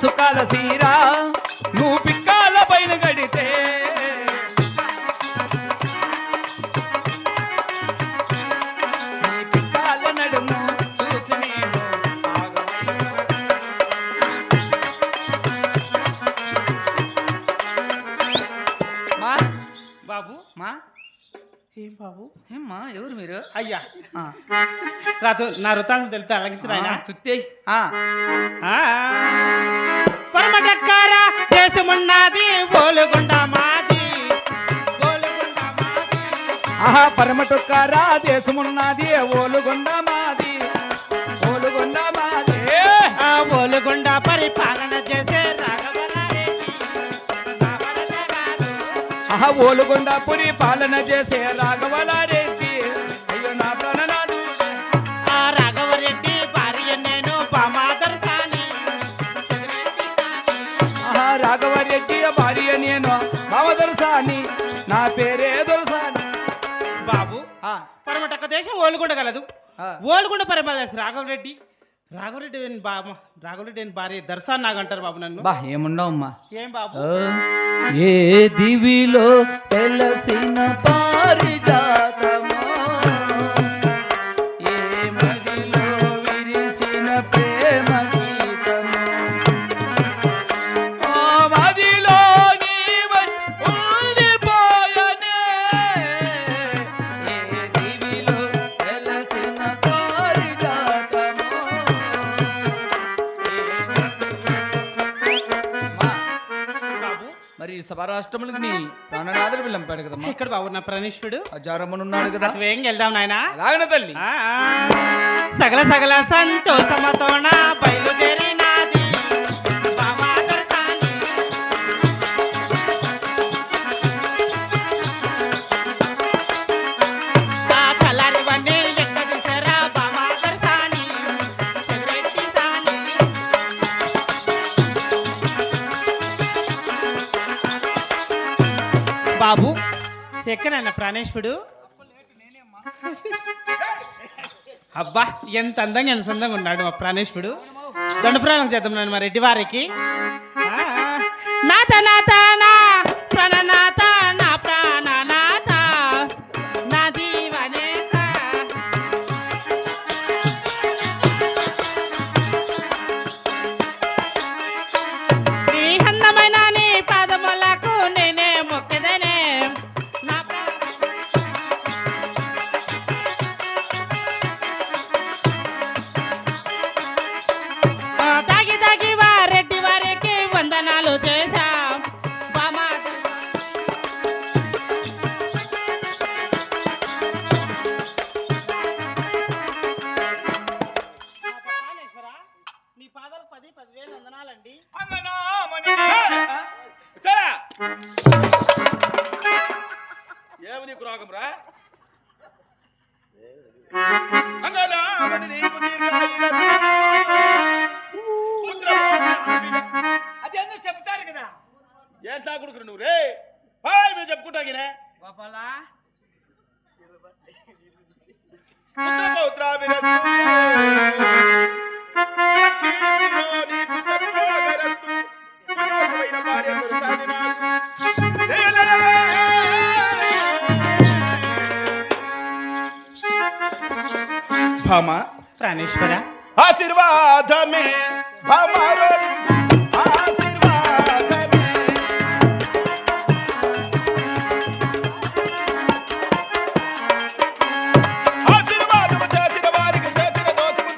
సుఖాల సీరా రాదు నా వృత్తాలను తెలుతా అలగించరా ఆయన ఆ, తుత్తేయ్. ఆ, పరమటక్కార దేశమున్నది పోలుగుండ మాది పోలుగుండ మాది. ఆహా పరమటుక్కారా దేశమున్నది ఓలుగొండ మాది ఓలుగొండ మాది. ఆ పోలుగుండ పరిపాలన చేసే భరతగారు. ఆహా ఓలుగొండ పురి పాలన చేసే రాఘవలారెడ్డి పేరే దొరసాని? బాబు పరమటక్క దేశం ఓలుగుండ గలదు. ఆ. ఓలుగుండ చేస్తారు రాఘవరెడ్డి. రాఘవరెడ్డి అని బా రాఘవరెడ్డి అని భార్య దర్శన్ నాకు అంటారు బాబు నన్ను. బా ఏముండవమ్మా ఏం బాబు? ఏ దివిలో తెలసిన పారిజాతమో? నీ ప్రాణనాథులు పిల్లంపాడు కదమ్మా ఇక్కడ బాబు నా ప్రణీష్యుడు అజారమ్మనున్నాడు కదా. వేగం వెళ్దాం నాయనా. అలాగన తల్లి. సగల సగల సంతోషమతోన బయలుదేరినాది ఎక్కడన్నా ప్రాణేశ్వరుడు అబ్బా ఎంత అందంగా ఎంత అందంగా ఉన్నాడు మా ప్రాణేశ్వరుడు దండపురాణం చేద్దాం నన్ను మా రెడ్డి వారికి ఆ, నాథ ఏమి నీకు రోగం రా అదేందో చెప్తారు కదా ఏం నువ్వు రే మేము చెప్పుకుంటాగినే గోపాలా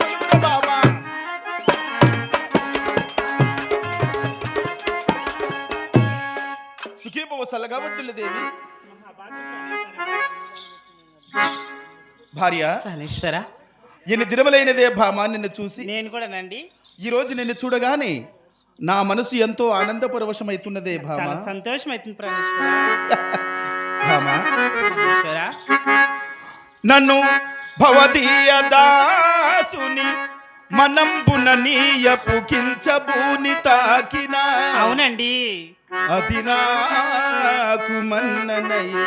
తొలుగును బామ సుఖీపవ సల్లగా వర్తిల్లు దేవి. భార్య. ప్రాణేశ్వర. ఎన్ని దినములైనదే భామ నిన్ను చూసి? నేను కూడా నండి. ఈ రోజు నిన్ను చూడగానే నా మనసు ఎంతో ఆనందపరవశమైతున్నదే భామ. చాలా సంతోషం అవుతుంది భామ. ప్రాణేశ్వర నన్ను భవదీయ దాసుని మనంబున నీయపు కించబూని తాకిన అవునండి. అది నాకు మన్ననయే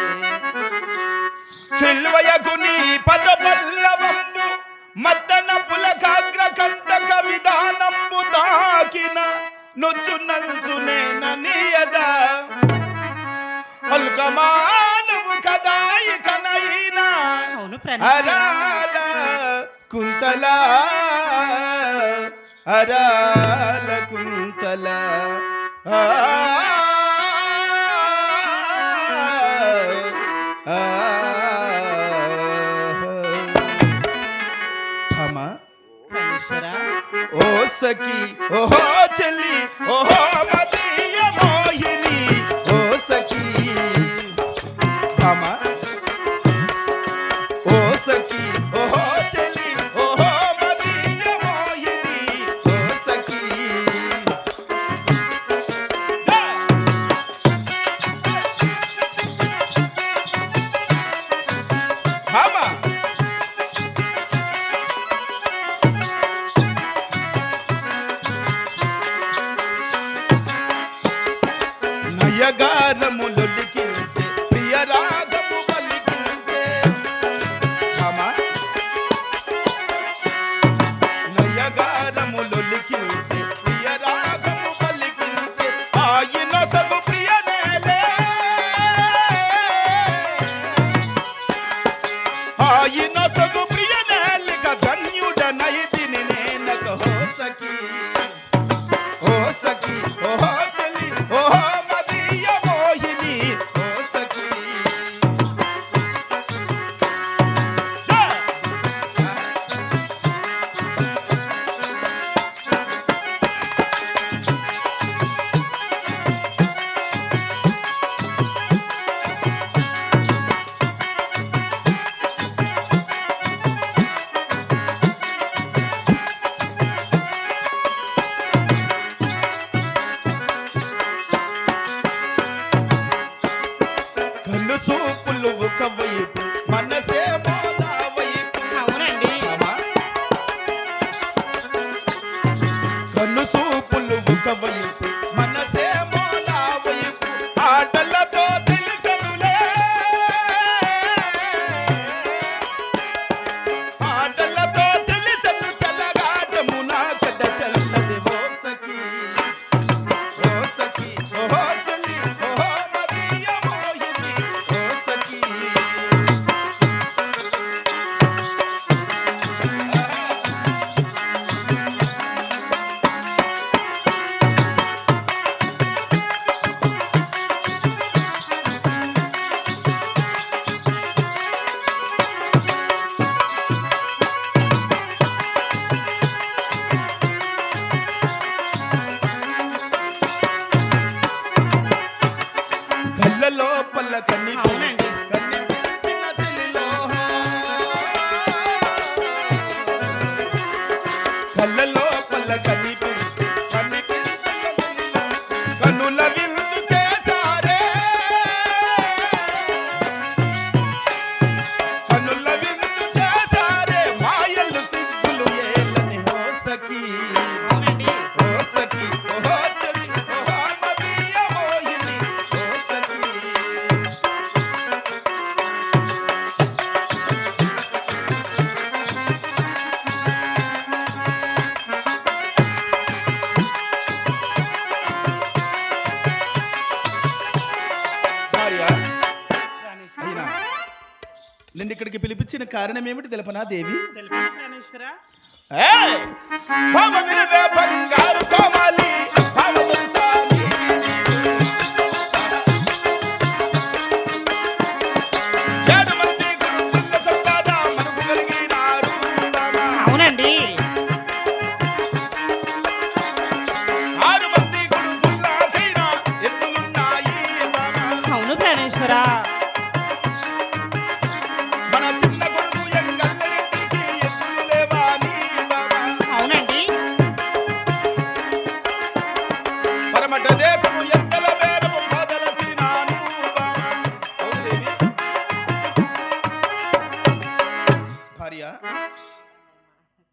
చెల్వయకు నీ పద పల్లవంబు మద్దన పులకాగ్ర కంటక విధానంబు తాకిన నొచ్చు నల్చునేననియద అల్కమానము కదా ఇకనైనా అవును ప్రాణేశ్వర అరాల కుంతల. అరాల కుంతల. ఆ, सखी ओहो चली ओहो मत மனசே போ కళ్ళ లోపల ఇక్కడికి పిలిపించిన కారణం ఏమిటి తెలుపనా దేవి? తెలుపు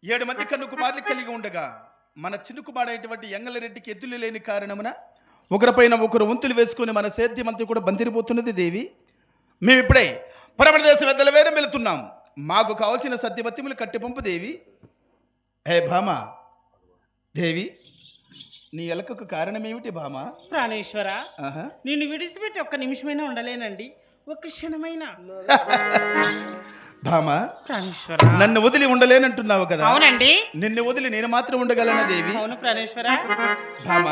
ఏడు మంది కన్ను కుమారులు కలిగి ఉండగా మన చిన్న కుమారైనటువంటి ఎంగలరెడ్డికి ఎద్దులు లేని కారణమున ఒకరిపైన ఒకరు వంతులు వేసుకుని మన సేద్యమంతా కూడా బంతిరిపోతున్నది దేవి. మేము ఇప్పుడే పరమట దేశం ఎద్దల వేరే వెళుతున్నాం. మాకు కావాల్సిన సత్యవత్యములు కట్టి పంపు దేవి. హే భామ దేవి నీ ఎలకకు కారణమేమిటి భామ? ప్రాణేశ్వర. నిన్ను విడిచిపెట్టి ఒక్క నిమిషమైనా ఉండలేనండి. ఒక్క క్షణమైనా. భామ ప్రాణేశ్వర. నన్ను వదిలి ఉండలేనంటున్నావు కదా. అవునండి. నిన్ను వదిలి నేను మాత్రం ఉండగలనా దేవి? అవును ప్రాణేశ్వర. భామ